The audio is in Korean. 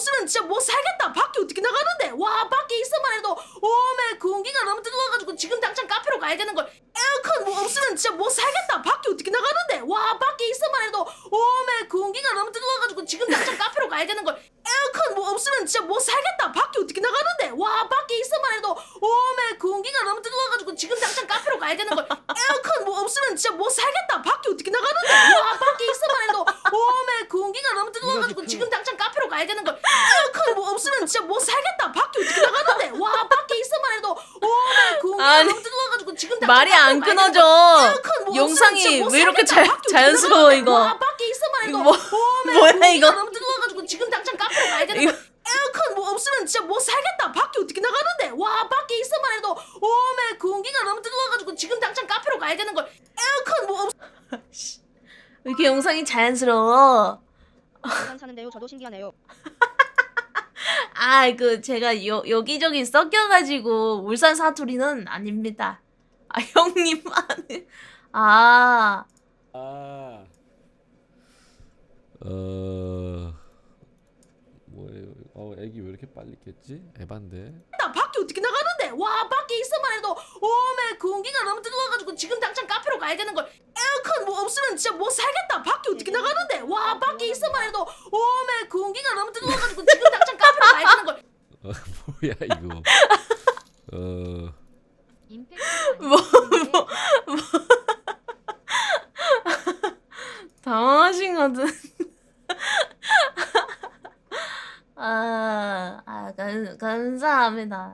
없으면 진짜 못 살겠다. 밖에 어떻게 나가는데? 와 밖에 있어만 해도 오메 공기가 너무 뜨거워가지고 지금 당장 카페로 가야 되는 걸. 에어컨 뭐 없으면 진짜 못 살겠다. 밖에 어떻게 나가는데? 와 밖에 있어만 해도 오메 공기가 너무 뜨거워가지고 지금 당장 카페로 가야 되는 걸. 에어컨 뭐 없으면 진짜 못 살겠다. 밖에 어떻게 나가는데? 와 밖에 있어만 해도 오메 공기가 너무 뜨거워가지고 지금 당장 카페로 가야 되는 걸. 에어컨 뭐 없으면 진짜 못 살겠다. 밖에 어떻게 나가는데? 와 밖에 있어만 해도 오메 공기가 너무 뜨거워가지고 지금 당장 가야 되는 걸. 에어컨 뭐 없으면 진짜 못 살겠다. 밖에 어떻게 나가는데? 와 밖에 있어만 해도 오메 공기가 아니, 뜨거워가지고 지금 당장 말이 안 카페로 가야 되는 끊어져. 걸. 에어컨 뭐 영상이 없으면 진짜 못 왜 이렇게 살겠다. 자, 밖에 어떻게 자연스러워 나가는데? 이거. 와 밖에 있어만 해도 이거 뭐- 뭐야, 공기가 이거? 너무 뜨거워가지고 지금 당장 카페로 가야 되는 이거- 걸. 에어컨 뭐 없으면 진짜 못 살겠다. 밖에 어떻게 나가는데? 와 밖에 있어만 해도 오메 공기가 너무 뜨거워가지고 지금 당장 카페로 가야 되는 걸. 에어컨 뭐 없. 왜 이렇게 영상이 자연스러워? 사는데요. 저도 신기하네요. 아, 그 제가 여, 여기저기 섞여가지고 울산 사투리는 아닙니다. 아, 형님 아니. 아, 아. 어. 뭐예요? 어, 애기 왜 이렇게 빨리 깼지? 에반데. 다 밖에 어떻게 나가는데? 와 밖에 있어만 해도 오메 공기가 너무 뜨거워가지고 지금 당장 카페로 가야 되는 걸. 뭐 진짜 못 살겠다. 밖에 어떻게 나가는데? 와 밖에 있어만 해도 오메 공기가 너무 뜨거워가지고 지금 당장 카페로 가야 되는 걸. 어, 뭐야 이거? 어. 뭐, 뭐, 뭐. 당황하신 것 같은. 아, 아, 감, 감사합니다.